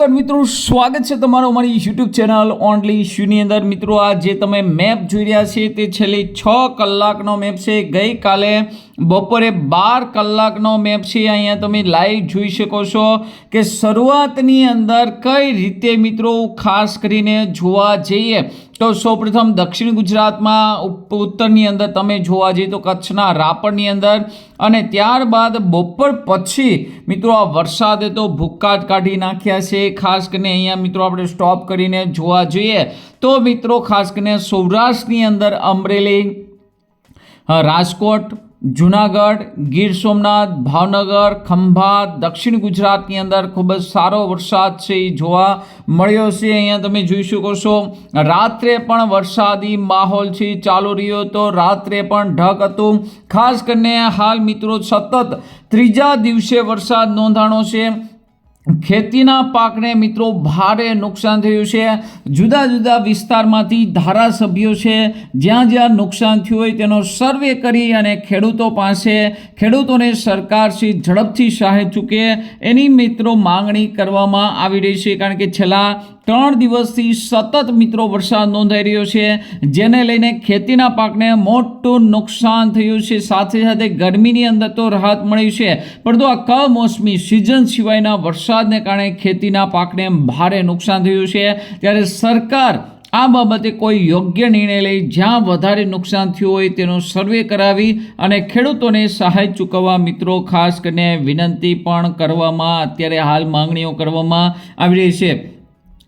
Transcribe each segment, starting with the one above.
તો મિત્રો, સ્વાગત છે તમારું અમારી યુટ્યુબ ચેનલ ઓનલી શ્યુની અંદર. મિત્રો આ જે તમે મેપ જોઈ રહ્યા છે તે છેલ્લી છ કલાકનો મેપ છે. ગઈકાલે બપોરે બાર કલાકનો મેપ છે. અહીંયા તમે લાઈવ જોઈ શકો છો કે શરૂઆતની અંદર કઈ રીતે મિત્રો ખાસ કરીને જોવા જઈએ તો સૌપ્રથમ દક્ષિણ ગુજરાતમાં ઉત્તરની અંદર તમે જોવા જઈએ તો કચ્છના રાપરની અંદર અને ત્યારબાદ બપોર પછી મિત્રો આ વરસાદે તો ભૂક્કા કાઢી નાખ્યા છે. ખાસ કરીને અહીંયા મિત્રો આપણે સ્ટોપ કરીને જોવા જોઈએ તો મિત્રો ખાસ કરીને સૌરાષ્ટ્રની અંદર અમરેલી રાજકોટ જુનાગઢ, ગીર સોમનાથ, ભાવનગર ખંભાત દક્ષિણ ગુજરાતની અંદર ખૂબ જ સારો વરસાદ છે એ જોવા મળ્યો છે. અહીંયા તમે જોઈ શકો છો, રાત્રે પણ વરસાદી માહોલ છે ચાલુ રહ્યો હતો. રાત્રે પણ ઢગ હતું. ખાસ કરીને હાલ મિત્રો સતત ત્રીજા દિવસે વરસાદ નોંધાણો છે. ખેતીના પાકને મિત્રો ભારે નુકસાન થયું છે. જુદા જુદા વિસ્તારમાંથી ધારાસભ્યો છે. જ્યાં જ્યાં નુકસાન થયું હોય તેનો સર્વે કરી અને ખેડૂતો પાસે ખેડૂતોને સરકારશ્રી ઝડપથી સહાય ચૂકે એની મિત્રો માંગણી કરવામાં આવી રહી છે. કારણ કે છેલ્લા ત્રણ દિવસથી સતત મિત્રો વરસાદ નોંધાઈ રહ્યો છે, જેને લઈને ખેતીના પાકને મોટું નુકસાન થયું છે. સાથે સાથે ગરમીની અંદર તો રાહત મળી છે, પરંતુ આ કમોસમી સિઝન સિવાયના વરસાદને કારણે ખેતીના પાકને ભારે નુકસાન થયું છે. ત્યારે સરકાર આ બાબતે કોઈ યોગ્ય નિર્ણય લઈ જ્યાં વધારે નુકસાન થયું હોય તેનો સર્વે કરાવી અને ખેડૂતોને સહાય ચૂકવવા મિત્રો ખાસ કરીને વિનંતી પણ કરવામાં, અત્યારે હાલ માંગણીઓ કરવામાં આવી રહી છે.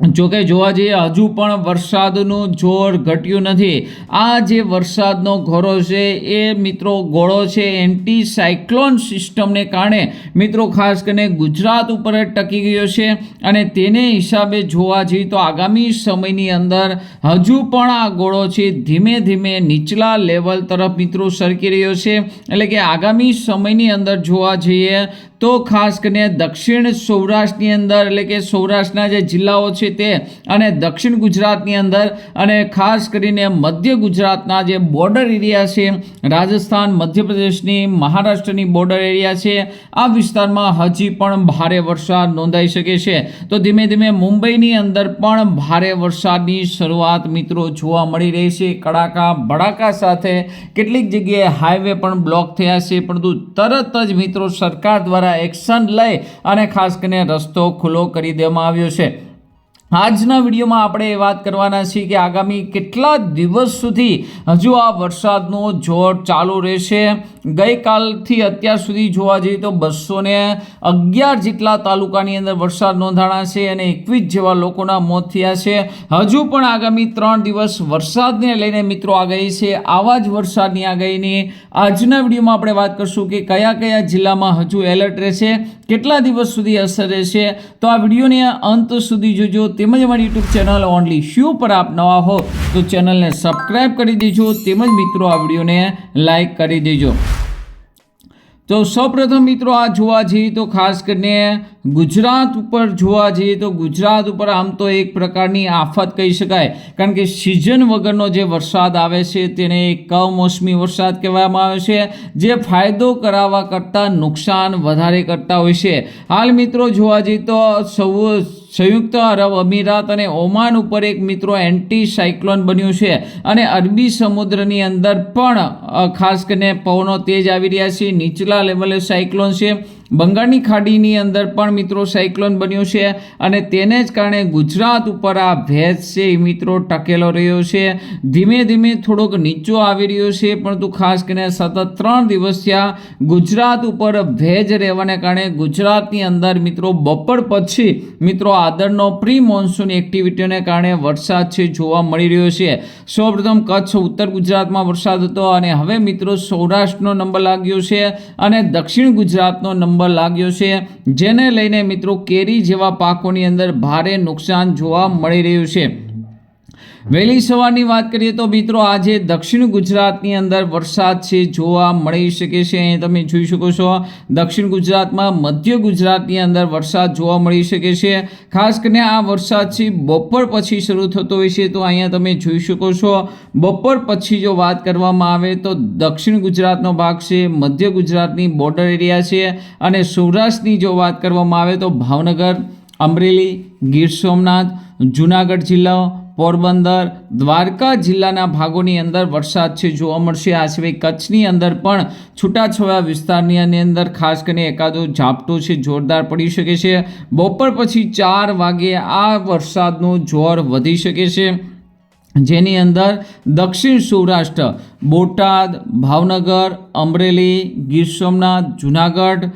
જોકે જોવા જઈએ, હજુ પણ વરસાદનું જોર ઘટ્યું નથી. આ જે વરસાદનો ઘોરો છે, એ મિત્રો ગોળો છે એન્ટી સાયક્લોન સિસ્ટમને કારણે. મિત્રો, ખાસ કરીને ગુજરાત ઉપર ટકી ગયો છે અને તેને હિસાબે જોવા જઈએ તો આગામી સમયની અંદર હજુ પણ આ ગોળો છે, ધીમે ધીમે નીચલા લેવલ તરફ મિત્રો સરકી રહ્યો છે. એટલે કે આગામી સમયની અંદર જોવા જઈએ તો ખાસ કરીને દક્ષિણ સૌરાષ્ટ્રની અંદર, એટલે કે સૌરાષ્ટ્રના જે જિલ્લાઓ છે તે, અને દક્ષિણ ગુજરાતની અંદર, અને ખાસ કરીને મધ્ય ગુજરાતના જે બોર્ડર એરિયા છે, રાજસ્થાન, મધ્યપ્રદેશની, મહારાષ્ટ્રની બોર્ડર એરિયા છે, આ વિસ્તારમાં હજી પણ ભારે વરસાદ નોંધાઈ શકે છે. તો ધીમે ધીમે મુંબઈની અંદર પણ ભારે વરસાદની શરૂઆત મિત્રો જોવા મળી રહી છે. કડાકા, ભડાકા સાથે કેટલીક જગ્યાએ હાઈવે પણ બ્લોક થયા છે, પરંતુ તરત જ મિત્રો સરકાર દ્વારા એક્શન લઈ અને ખાસ કરીને રસ્તો ખુલ્લો કરી દેવામાં આવ્યો છે. આજના વિડીયોમાં આપણે એ વાત કરવાના છીએ કે આગામી કેટલા દિવસ સુધી હજુ આ વરસાદનો જોર ચાલુ રહેશે? ગઈકાલથી અત્યાર સુધી જોવા જઈએ તો બસો ને અગિયાર જેટલા તાલુકાની અંદર વરસાદ નોંધાણા છે અને એકવીસ જેવા લોકોના મોત થયા છે. હજુ પણ આગામી ત્રણ દિવસ વરસાદને લઈને મિત્રો આગાહી છે. આવા જ વરસાદની આગાહીની આજના વિડીયોમાં આપણે વાત કરશું કે કયા કયા જિલ્લામાં હજુ એલર્ટ રહેશે, કેટલા દિવસ સુધી અસર રહેશે. તો આ વિડીયોને અંત સુધી જોજો. તેમજ અમારી યુટ્યુબ ચેનલ ઓનલી શ્યુ પર આપ નવા હો તો ચેનલને સબસ્ક્રાઈબ કરી દેજો તેમજ મિત્રો આ વિડીયોને લાઈક કરી દેજો. તો સૌપ્રથમ મિત્રો આ જોવા જઈએ તો ખાસ કરીને ગુજરાત ઉપર જોવા જઈએ તો ગુજરાત ઉપર આમ તો એક પ્રકારની આફત કહી શકાય. કારણ કે સિઝન વગરનો જે વરસાદ આવે છે તેને કમોસમી વરસાદ કહેવામાં આવે છે, જે ફાયદો કરાવવા કરતાં નુકસાન વધારે કરતા હોય છે. હાલ મિત્રો જોવા જઈએ તો સૌ સંયુક્ત અરબ અમીરાત અને ઓમાન ઉપર એક મિત્રો એન્ટી સાયક્લોન બન્યું છે. અને અરબી સમુદ્રની અંદર પણ ખાસ કરીને પવનો તેજ આવી રહ્યા છે. નીચલા લેવલે સાયક્લોન છે. બંગાળની ખાડીની અંદર પણ મિત્રો સાયક્લોન બન્યો છે અને તેને જ કારણે ગુજરાત ઉપર આ ભેજ છે એ મિત્રો ટકેલો રહ્યો છે. ધીમે ધીમે થોડોક નીચો આવી રહ્યો છે, પરંતુ ખાસ કરીને સતત ત્રણ દિવસ થયા ગુજરાત ઉપર ભેજ રહેવાને કારણે ગુજરાતની અંદર મિત્રો બપોર પછી મિત્રો આદરનો પ્રી મોન્સૂન એક્ટિવિટીને કારણે વરસાદ છે જોવા મળી રહ્યો છે. સૌપ્રથમ કચ્છ, ઉત્તર ગુજરાતમાં વરસાદ હતો અને હવે મિત્રો સૌરાષ્ટ્રનો નંબર લાગ્યો છે અને દક્ષિણ ગુજરાતનો નંબર લાગ્યો છે. જેને લઈને મિત્રો કેરી જેવા પાકોની અંદર ભારે નુકસાન જોવા મળી રહ્યું છે. વહેલી સવારની વાત કરીએ તો મિત્રો આજે દક્ષિણ ગુજરાતની અંદર વરસાદ છે, જોવા મળી શકે છે. અહીં તમે જોઈ શકો છો, દક્ષિણ ગુજરાતમાં મધ્ય ગુજરાતની અંદર વરસાદ જોવા મળી શકે છે. ખાસ કરીને આ વરસાદ છે, બપોર પછી શરૂ થતો હોય છે. તો અહીંયા તમે જોઈ શકો છો, બપોર પછી જો વાત કરવામાં આવે તો દક્ષિણ ગુજરાતનો ભાગ છે, મધ્ય ગુજરાતની બોર્ડર એરિયા છે અને સૌરાષ્ટ્રની જો વાત કરવામાં આવે તો ભાવનગર અમરેલી, ગીર સોમનાથ, જુનાગઢ જિલ્લો પોરબંદર, દ્વારકા જિલ્લાના ભાગોની અંદર વરસાદ છે જોવા મળશે. આ સિવાય કચ્છની અંદર પણ છૂટાછવાયા વિસ્તારની અંદર ખાસ કરીને એકાદો ઝાપટો છે, જોરદાર પડી શકે છે. બપોર પછી ચાર વાગે આ વરસાદનું જોર વધી શકે છે. જેની અંદર દક્ષિણ સૌરાષ્ટ્ર, બોટાદ, ભાવનગર, અમરેલી, ગીર સોમનાથ, જુનાગઢ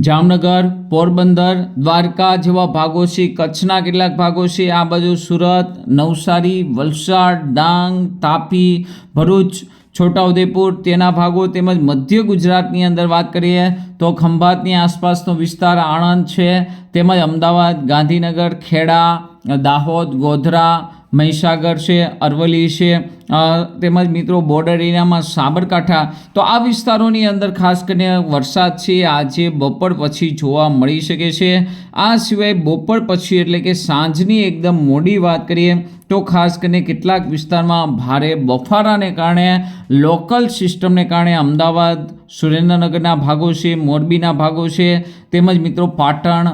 જામનગર, પોરબંદર, દ્વારકા જેવા ભાગો છે, કચ્છના કેટલાક ભાગો છે, આ બાજુ સુરત, નવસારી, વલસાડ, ડાંગ, તાપી, ભરૂચ, છોટાઉદેપુર તેના ભાગો તેમજ મધ્ય ગુજરાતની અંદર વાત કરીએ તો ખંભાતની આસપાસનો વિસ્તાર આણંદ છે, તેમજ અમદાવાદ, ગાંધીનગર, ખેડા, દાહોદ, ગોધરા, મહીસાગર છે અરવલી છે તેમજ મિત્રો બોર્ડર એરિયામાં સાબરકાંઠા, તો આ વિસ્તારોની અંદર ખાસ કરીને વરસાદ છે, આજે બપોર પછી જોવા મળી શકે છે. આ સિવાય બપોર પછી એટલે કે સાંજની એકદમ મોડી વાત કરીએ, તો ખાસ કરીને કેટલાક વિસ્તારમાં ભારે બફારાને કારણે લોકલ સિસ્ટમને કારણે અમદાવાદ, સુરેન્દ્રનગરના ભાગો છે, મોરબીના ભાગો છે, તેમજ મિત્રો પાટણ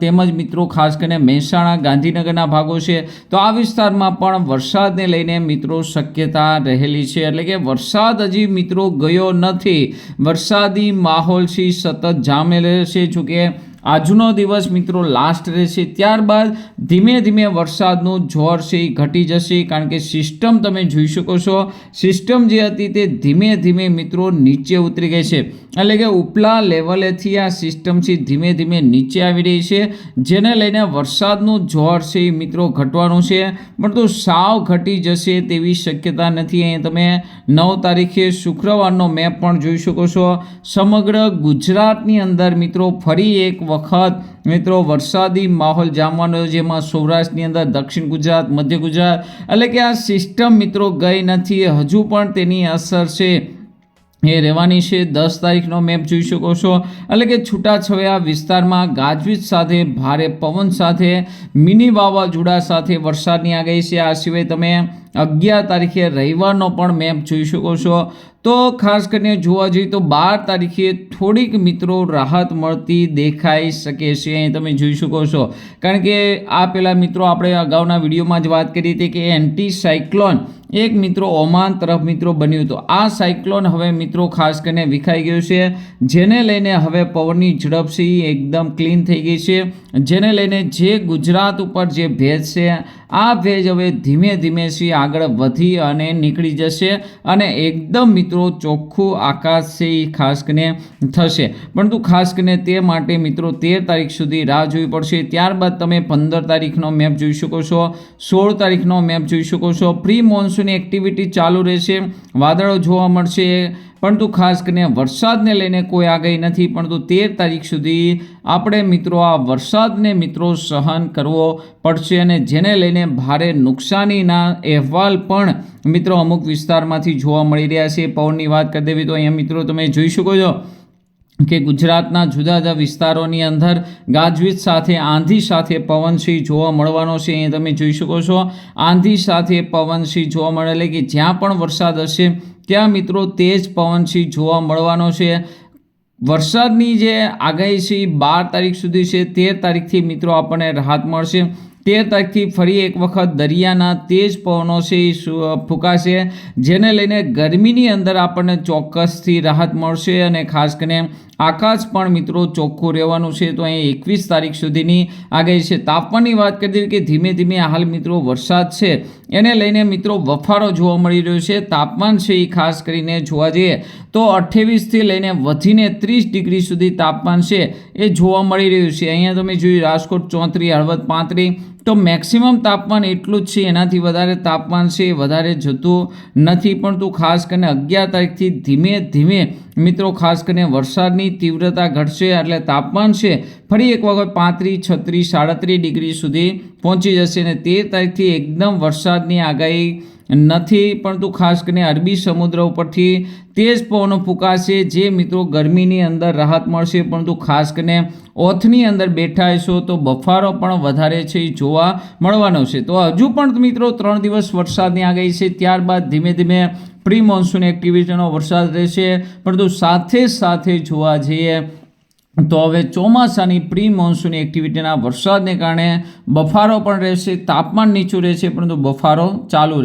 તેમજ મિત્રો ખાસ કરીને મહેસાણા, ગાંધીનગરના ભાગો છે. તો આ વિસ્તારમાં પણ વરસાદને લઈને મિત્રો શક્યતા રહેલી છે. એટલે કે વરસાદ હજી મિત્રો ગયો નથી. વરસાદી માહોલ છે, સતત જામેલ છે જોકે આજનો દિવસ મિત્રો લાસ્ટ રહેશે. ત્યારબાદ ધીમે ધીમે વરસાદનું જોર છે, એ ઘટી જશે, કારણ કે સિસ્ટમ તમે જોઈ શકો છો. સિસ્ટમ જે હતી તે ધીમે ધીમે મિત્રો નીચે ઉતરી ગઈ છે. એટલે કે ઉપલા લેવલેથી આ સિસ્ટમ છે ધીમે ધીમે નીચે આવી રહી છે, જેને લઈને વરસાદનું જોર છે એ મિત્રો ઘટવાનું છે. પરંતુ સાવ ઘટી જશે તેવી શક્યતા નથી. અહીં તમે નવ તારીખે શુક્રવારનો મેપ પણ જોઈ શકો છો. સમગ્ર ગુજરાતની અંદર મિત્રો ફરી એક વખત મિત્રો વરસાદી માહોલ જામવાનો જેમાં સૌરાષ્ટ્રની અંદર દક્ષિણ ગુજરાત, મધ્ય ગુજરાત એટલે કે આ સિસ્ટમ મિત્રો ગઈ નથી. હજુ પણ તેની અસર છે. એ રહેવાની છે. દસ તારીખનો મેપ જોઈ શકો છો. એટલે કે છૂટાછવાયા વિસ્તારમાં ગાજવીજ સાથે, ભારે પવન સાથે, મિની વાવાઝોડા સાથે વરસાદની આગાહી છે. આ સિવાય તમે અગિયાર તારીખે રવિવારનો પણ મેપ જોઈ શકો છો. તો ખાસ કરીને જોવા જઈએ તો બાર તારીખે થોડીક મિત્રો રાહત મળતી દેખાઈ શકે છે. અહીં તમે જોઈ શકો છો. કારણ કે આ પહેલાં મિત્રો આપણે અગાઉના વિડીયોમાં જ વાત કરી હતી કે એન્ટી સાયક્લોન એક મિત્રો ઓમાન તરફ મિત્રો બન્યું હતું. આ સાયક્લોન હવે મિત્રો ખાસ કરીને વિખાઈ ગયું છે. જેને લઈને હવે પવનની ઝડપ છે એ એકદમ ક્લીન થઈ ગઈ છે. જેને લઈને જે ગુજરાત ઉપર જે ભેજ છે, આ ભેજ હવે ધીમે ધીમે છે આગળ વધી અને નીકળી જશે અને એકદમ મિત્રો ચોખ્ખું આકાશ છે એ ખાસ કરીને થશે. પરંતુ ખાસ કરીને તે માટે મિત્રો તેર તારીખ સુધી રાહ જોવી પડશે. ત્યારબાદ તમે પંદર તારીખનો મેપ જોઈ શકો છો, સોળ તારીખનો મેપ જોઈ શકો છો. પ્રી મોન્સૂન એક્ટિવિટી ચાલુ રહેશે, વાદળો જોવા મળશે, પરંતુ ખાસ કરીને વરસાદને લઈને કોઈ આગાહી નથી, પરંતુ તેર તારીખ સુધી આપણે મિત્રો આ વરસાદને મિત્રો સહન કરવો પડશે અને જેને લઈને ભારે નુકસાનીના અહેવાલ પણ મિત્રો અમુક વિસ્તારમાંથી જોવા મળી રહ્યા છે. પવનની વાત કરી દેવી તો અહીંયા મિત્રો તમે જોઈ શકો છો. કે ગુજરાતના જુદા જુદા વિસ્તારોની અંદર ગાજવીજ સાથે, આંધી સાથે પવનસિંહ જોવા મળવાનો છે, એ તમે જોઈ શકો છો. આંધી સાથે પવનસિંહ જોવા મળે કે જ્યાં પણ વરસાદ હશે, ત્યાં મિત્રો તેજ પવનસિંહ જોવા મળવાનો છે. વરસાદની જે આગાહી છે, બાર તારીખ સુધી છે, તેર તારીખથી મિત્રો આપણને રાહત મળશે. તેર તારીખથી ફરી એક વખત દરિયાના તેજ પવનો છે ફૂંકાશે, જેને લઈને ગરમીની અંદર આપણને ચોક્કસથી રાહત મળશે અને ખાસ કરીને આકાશ પણ મિત્રો ચોખ્ખું રહેવાનું છે. તો અહીં એકવીસ તારીખ સુધીની આગાહી છે. તાપમાનની વાત કરી દઈએ કે ધીમે ધીમે હાલ મિત્રો વરસાદ છે. એને લઈને મિત્રો વફારો જોવા મળી રહ્યો છે. તાપમાન છે એ ખાસ કરીને જોવા જઈએ તો અઠ્ઠાવીસથી લઈને વધીને ત્રીસ ડિગ્રી સુધી તાપમાન છે એ જોવા મળી રહ્યું છે. અહીંયા તમે જોયું રાજકોટ ચોત્રીસ હળવદ પાંત્રીસ તો મેક્સિમમ તાપમાન એટલું જ છે, એનાથી વધારે તાપમાન છે, વધારે જતું નથી. પણ તું ખાસ કરીને અગિયાર તારીખથી ધીમે ધીમે મિત્રો, ખાસ કરીને વરસાદની તીવ્રતા ઘટશે, એટલે તાપમાન છે, ફરી એક વખત પાંત્રીસ, છત્રીસ, સાડત્રીસ ડિગ્રી સુધી પહોંચી જશે અને તેર તારીખથી એકદમ વરસાદની આગાહી નથી, પરંતુ ખાસ કરીને અરબી સમુદ્ર ઉપરથી તેજ પવનો ફૂંકાશે, જે મિત્રો ગરમીની અંદર રાહત મળશે. પરંતુ ખાસ કરીને ઓથની અંદર બેઠા હશો તો બફારો પણ વધારે છે એ જોવા મળવાનો છે. તો હજુ પણ મિત્રો ત્રણ દિવસ વરસાદની આગાહી છે. ત્યારબાદ ધીમે ધીમે પ્રી મોન્સૂન એક્ટિવિટીનો વરસાદ રહેશે. પરંતુ સાથે સાથે જોવા જઈએ તો હવે ચોમાસાની પ્રી મોન્સૂન એક્ટિવિટીના વરસાદને કારણે બફારો પણ રહેશે. તાપમાન નીચું રહેશે, પરંતુ બફારો ચાલુ